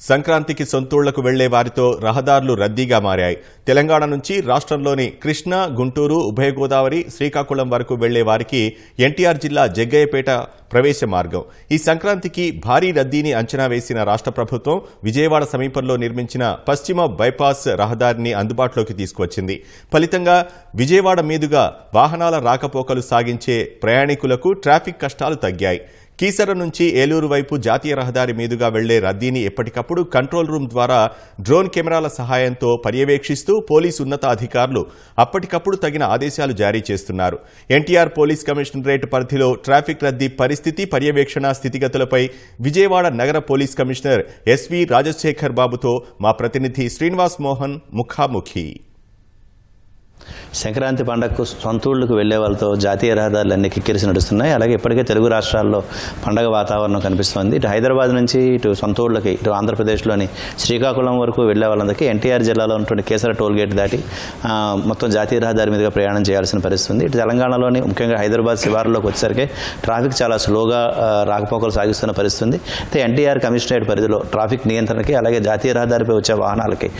సంక్రాంతికి సొంతూళ్ళకు వెళ్ళే వారితో రహదారులు రద్దీగా మారాయి. తెలంగాణ నుంచి రాష్ట్రంలోని కృష్ణా గుంటూరు ఉభయ గోదావరి శ్రీకాకుళం వరకు వెళ్ళే వారికి ఎన్టీఆర్ జిల్లా జగ్గయ్యపేట ప్రవేశ మార్గం. ఈ సంక్రాంతికి భారీ రద్దీని అంచనా వేసిన రాష్ట్ర ప్రభుత్వం విజయవాడ సమీపంలో నిర్మించిన పశ్చిమ బైపాస్ రహదారిని అందుబాటులోకి తీసుకువచ్చింది. ఫలితంగా విజయవాడ మీదుగా వాహనాల రాకపోకలు సాగించే ప్రయాణికులకు ట్రాఫిక్ కష్టాలు తగ్గాయి. కీసర నుంచి ఏలూరు వైపు జాతీయ రహదారి మీదుగా వెళ్ళే రద్దీని ఎప్పటికప్పుడు కంట్రోల్ రూమ్ ద్వారా డ్రోన్ కెమెరాల సహాయంతో పర్యవేక్షిస్తూ పోలీసు ఉన్నతాధికారులు అప్పటికప్పుడు తగిన ఆదేశాలు జారీ చేస్తున్నారు. ఎన్టీఆర్ పోలీస్ కమిషనరేట్ పరిధిలో ట్రాఫిక్ రద్దీ పరిస్థితి పర్యవేక్షణ స్థితిగతులపై విజయవాడ నగర పోలీస్ కమిషనర్ ఎస్వి రాజశేఖర్ బాబుతో మా ప్రతినిధి శ్రీనివాస్ మోహన్ ముఖాముఖి. సంక్రాంతి పండగకు సొంత ఊళ్ళకు వెళ్ళే వాళ్ళతో జాతీయ రహదారులు అన్ని కిక్కిరిసి నడుస్తున్నాయి. అలాగే ఇప్పటికే తెలుగు రాష్ట్రాల్లో పండగ వాతావరణం కనిపిస్తోంది. ఇటు హైదరాబాద్ నుంచి ఇటు సొంత ఊళ్ళకి ఇటు ఆంధ్రప్రదేశ్లోని శ్రీకాకుళం వరకు వెళ్ళే వాళ్ళందరికీ ఎన్టీఆర్ జిల్లాలో ఉన్నటువంటి కేసర టోల్ గేట్ దాటి మొత్తం జాతీయ రహదారి మీదుగా ప్రయాణం చేయాల్సిన పరిస్థితి ఉంది. ఇటు తెలంగాణలోని ముఖ్యంగా హైదరాబాద్ శివారులోకి వచ్చేసరికి ట్రాఫిక్ చాలా స్లోగా రాకపోకలు సాగిస్తున్న పరిస్థితి ఉంది. అయితే ఎన్టీఆర్ కమిషనరేట్ పరిధిలో ట్రాఫిక్ నియంత్రణకి అలాగే జాతీయ రహదారిపై వచ్చే వాహనాలకి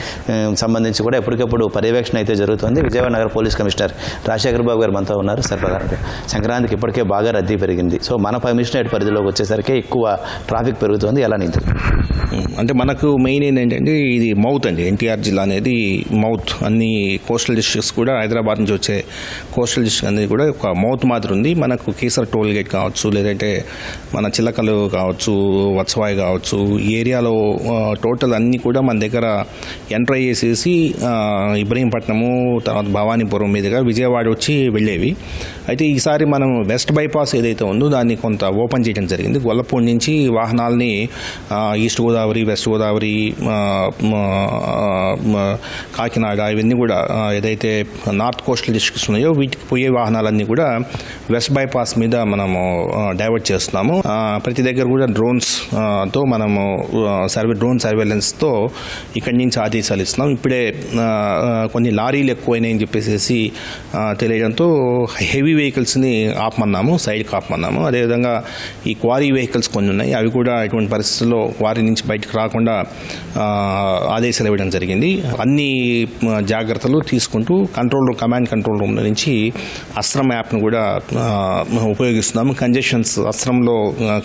సంబంధించి కూడా ఎప్పటికప్పుడు పర్యవేక్షణ అయితే జరుగుతుంది. విజయవాడ నగర పోలీస్ కమిషనర్ రాజశేఖర్ బాబు గారు మనతో ఉన్నారు. సార్ ప్రధానంగా సంక్రాంతికి ఇప్పటికే బాగా రద్దీ పెరిగింది. సో మన కమిషనరేట్ పరిధిలోకి వచ్చేసరికి ఎక్కువ ట్రాఫిక్ పెరుగుతుంది. ఎలా నింది అంటే మనకు మెయిన్ ఏంటంటే ఇది మౌత్ అండి. ఎన్టీఆర్ జిల్లా అనేది మౌత్. అన్ని కోస్టల్ డిస్ట్రిక్ట్స్ కూడా హైదరాబాద్ నుంచి వచ్చే కోస్టల్ డిస్ట్రిక్ట్ అనేది కూడా ఒక మౌత్ మాదిరి ఉంది. మనకు కేసర్ టోల్ గేట్ కావచ్చు లేదంటే మన చిలకలు కావచ్చు వత్సవాయి కావచ్చు ఈ ఏరియాలో టోటల్ అన్నీ కూడా మన దగ్గర ఎంటర్ చేసేసి ఇబ్రహీంపట్నము తర్వాత భవానీపురం మీదుగా విజయవాడ వచ్చి వెళ్ళేవి. అయితే ఈసారి మనం వెస్ట్ బైపాస్ ఏదైతే ఉందో దాన్ని కొంత ఓపెన్ చేయడం జరిగింది. గొల్లపూడి నుంచి వాహనాల్ని ఈస్ట్ గోదావరి వెస్ట్ గోదావరి కాకినాడ ఇవన్నీ కూడా ఏదైతే నార్త్ కోస్టల్ డిస్ట్రిక్ట్స్ ఉన్నాయో వీటికి పోయే వాహనాలన్నీ కూడా వెస్ట్ బైపాస్ మీద మనము డైవర్ట్ చేస్తున్నాము. ప్రతి దగ్గర కూడా డ్రోన్స్తో మనము సర్వే డ్రోన్ సర్వేలెన్స్తో ఇక్కడి నుంచి ఆదేశాలు ఇస్తున్నాం. ఇప్పుడే కొన్ని లారీలు ఎక్కువైనాయని చెప్పేసి చేసి తెలియడంతో హెవీ వెహికల్స్ని ఆపమన్నాము సైడ్కి ఆపమన్నాము అదేవిధంగా ఈ క్వారీ వెహికల్స్ కొన్ని ఉన్నాయి. అవి కూడా ఎటువంటి పరిస్థితుల్లో క్వారీ నుంచి బయటకు రాకుండా ఆదేశాలు ఇవ్వడం జరిగింది. అన్ని జాగ్రత్తలు తీసుకుంటూ control room command control room నుంచి అస్త్రం యాప్ను కూడా ఉపయోగిస్తున్నాము. కంజెషన్స్ అస్త్రంలో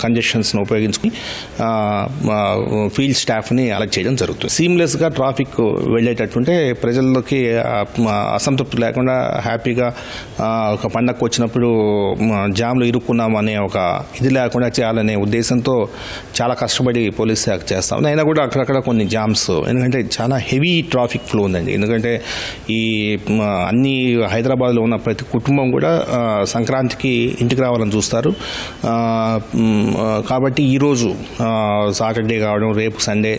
కంజెషన్స్ను ఉపయోగించుకుని ఫీల్డ్ స్టాఫ్ని అలర్ట్ చేయడం జరుగుతుంది. సీమ్లెస్గా ట్రాఫిక్ వెళ్ళేటట్టుంటే ప్రజల్లోకి అసంతృప్తులు అసంతృప్తి లేకుండా హ్యాపీగా ఒక పండగకు వచ్చినప్పుడు జామ్లో ఇరుక్కున్నాం అనే ఒక ఇది లేకుండా చేయాలనే ఉద్దేశంతో చాలా కష్టపడి పోలీస్ శాఖ చేస్తాం. అయినా కూడా అక్కడక్కడ కొన్ని జామ్స్ ఎందుకంటే చాలా హెవీ ట్రాఫిక్ ఫ్లో ఉందండి. ఎందుకంటే ఈ అన్ని హైదరాబాద్లో ఉన్న ప్రతి కుటుంబం కూడా సంక్రాంతికి ఇంటికి రావాలని చూస్తారు. కాబట్టి ఈరోజు సాటర్డే కావడం రేపు సండే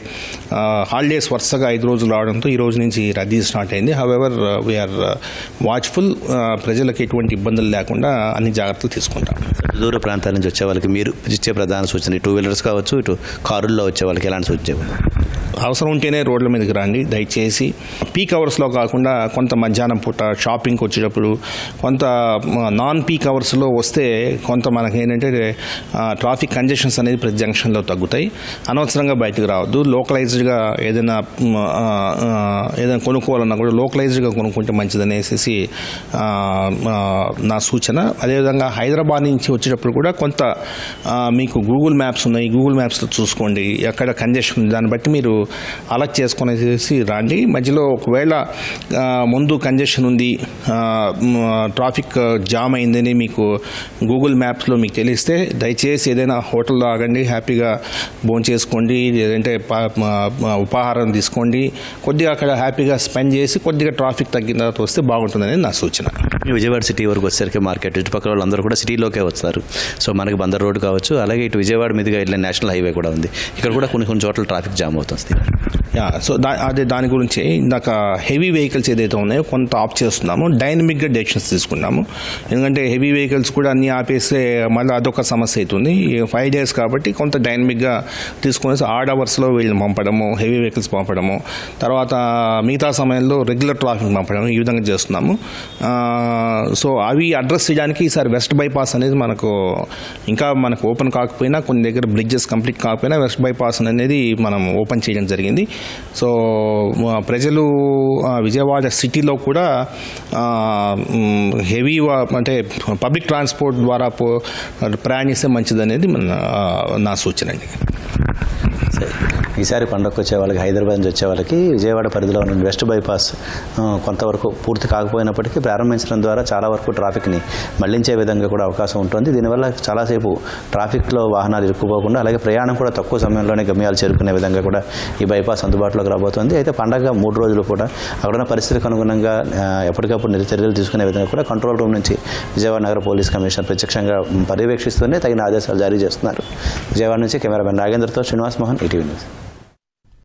హాలిడేస్ వరుసగా ఐదు రోజులు రావడంతో ఈ రోజు నుంచి రద్దీ స్టార్ట్ అయింది. హవెవర్ వీఆర్ వాచ్ఫుల్ ప్రజలకు ఎటువంటి ఇబ్బందులు లేకుండా అన్ని జాగ్రత్తలు తీసుకుంటాం. దూర ప్రాంతాల నుంచి వచ్చే వాళ్ళకి మీరు ఇచ్చే ప్రధాన సూచన టూ వీలర్స్ కావచ్చు ఇటు కారుల్లో వచ్చే వాళ్ళకి ఎలాంటి సూచన అవసరం ఉంటేనే రోడ్ల మీదకి రండి. దయచేసి పీక్ అవర్స్లో కాకుండా కొంత మధ్యాహ్నం పూట షాపింగ్కి వచ్చేటప్పుడు కొంత నాన్ పీక్ అవర్స్లో వస్తే కొంత మనకి ఏంటంటే ట్రాఫిక్ కంజెషన్స్ అనేది ప్రతి జంక్షన్లో తగ్గుతాయి. అనవసరంగా బయటకు రావద్దు. లోకలైజ్డ్గా ఏదైనా ఏదైనా కొనుక్కోవాలన్నా కూడా లోకలైజ్డ్గా కొనుక్కుంటే మంచిదనేసి నా సూచన. అదేవిధంగా హైదరాబాద్ నుంచి వచ్చేటప్పుడు కూడా కొంత మీకు గూగుల్ మ్యాప్స్ ఉన్నాయి. గూగుల్ మ్యాప్స్లో చూసుకోండి. ఎక్కడ కంజెషన్ దాన్ని బట్టి మీరు అలర్ట్ చేసుకునేసి రండి. మధ్యలో ఒకవేళ ముందు కంజెషన్ ఉంది ట్రాఫిక్ జామ్ అయిందని మీకు గూగుల్ మ్యాప్స్లో మీకు తెలిస్తే దయచేసి ఏదైనా హోటల్లో ఆగండి హ్యాపీగా భోజనం చేసుకోండి లేదంటే ఉపాహారం తీసుకోండి. కొద్దిగా అక్కడ హ్యాపీగా స్పెండ్ చేసి కొద్దిగా ట్రాఫిక్ తగ్గిన తర్వాత వస్తే బాగుంటుందని నా సూచన. విజయవాడ సిటీ వరకు వచ్చేసరికి మార్కెట్ చుట్టుపక్కల వాళ్ళందరూ కూడా సిటీలోకే వస్తారు. సో మనకి బందర్ రోడ్ కావచ్చు అలాగే ఇటు విజయవాడ మీదుగా వెళ్ళిన నేషనల్ హైవే కూడా ఉంది. ఇక్కడ కూడా కొన్ని కొన్ని చోట్ల ట్రాఫిక్ జామ్ అవుతుంది యా సో దా అదే దాని గురించి ఇందాక హెవీ వెహికల్స్ ఏదైతే ఉన్నాయో కొంత ఆఫ్ చేస్తున్నాము డైనమిక్గా డెసిషన్స్ తీసుకున్నాము. ఎందుకంటే హెవీ వెహికల్స్ కూడా అన్నీ ఆపేస్తే మళ్ళీ అదొక సమస్య అవుతుంది. ఫైవ్ డేస్ కాబట్టి కొంత డైనమిక్గా తీసుకునేసి ఆడ్ అవర్స్లో వీళ్ళని పంపడము హెవీ వెహికల్స్ పంపడము. తర్వాత మిగతా సమయంలో రెగ్యులర్ ట్రాఫిక్ పంపడం ఈ విధంగా చేస్తున్నాము. సో అవి అడ్రస్ చేయడానికి ఈసారి వెస్ట్ బైపాస్ అనేది మనకు ఇంకా మనకు ఓపెన్ కాకపోయినా కొన్ని దగ్గర బ్రిడ్జెస్ కంప్లీట్ కాకపోయినా వెస్ట్ బైపాస్ అనేది మనం ఓపెన్ చేయడం చేయడం జరిగింది. సో ప్రజలు విజయవాడ సిటీలో కూడా హెవీ అంటే పబ్లిక్ ట్రాన్స్పోర్ట్ ద్వారా ప్రయాణిస్తే మంచిదనేది మన నా సూచన అండి. ఈసారి పండగకు వచ్చే వాళ్ళకి హైదరాబాద్ నుంచి వచ్చే వాళ్ళకి విజయవాడ పరిధిలో ఉన్న వెస్ట్ బైపాస్ కొంతవరకు పూర్తి కాకపోయినప్పటికీ ప్రారంభించడం ద్వారా చాలా వరకు ట్రాఫిక్ని మళ్ళించే విధంగా కూడా అవకాశం ఉంటుంది. దీనివల్ల చాలాసేపు ట్రాఫిక్లో వాహనాలు ఇరుక్కుపోకుండా అలాగే ప్రయాణం కూడా తక్కువ సమయంలోనే గమ్యాలు చేరుకునే విధంగా కూడా ఈ బైపాస్ అందుబాటులోకి రాబోతుంది. అయితే పండగ మూడు రోజులు కూడా అక్కడున్న పరిస్థితికి అనుగుణంగా ఎప్పటికప్పుడు చర్యలు తీసుకునే విధంగా కూడా కంట్రోల్ రూమ్ నుంచి విజయవాడ నగర పోలీస్ కమిషనర్ ప్రత్యక్షంగా పర్యవేక్షిస్తూనే తగిన ఆదేశాలు జారీ చేస్తున్నారు. విజయవాడ నుంచి కెమెరామెన్ నాగేంద్రతో శ్రీనివాస్ మోహన్ ఈటీవీ న్యూస్.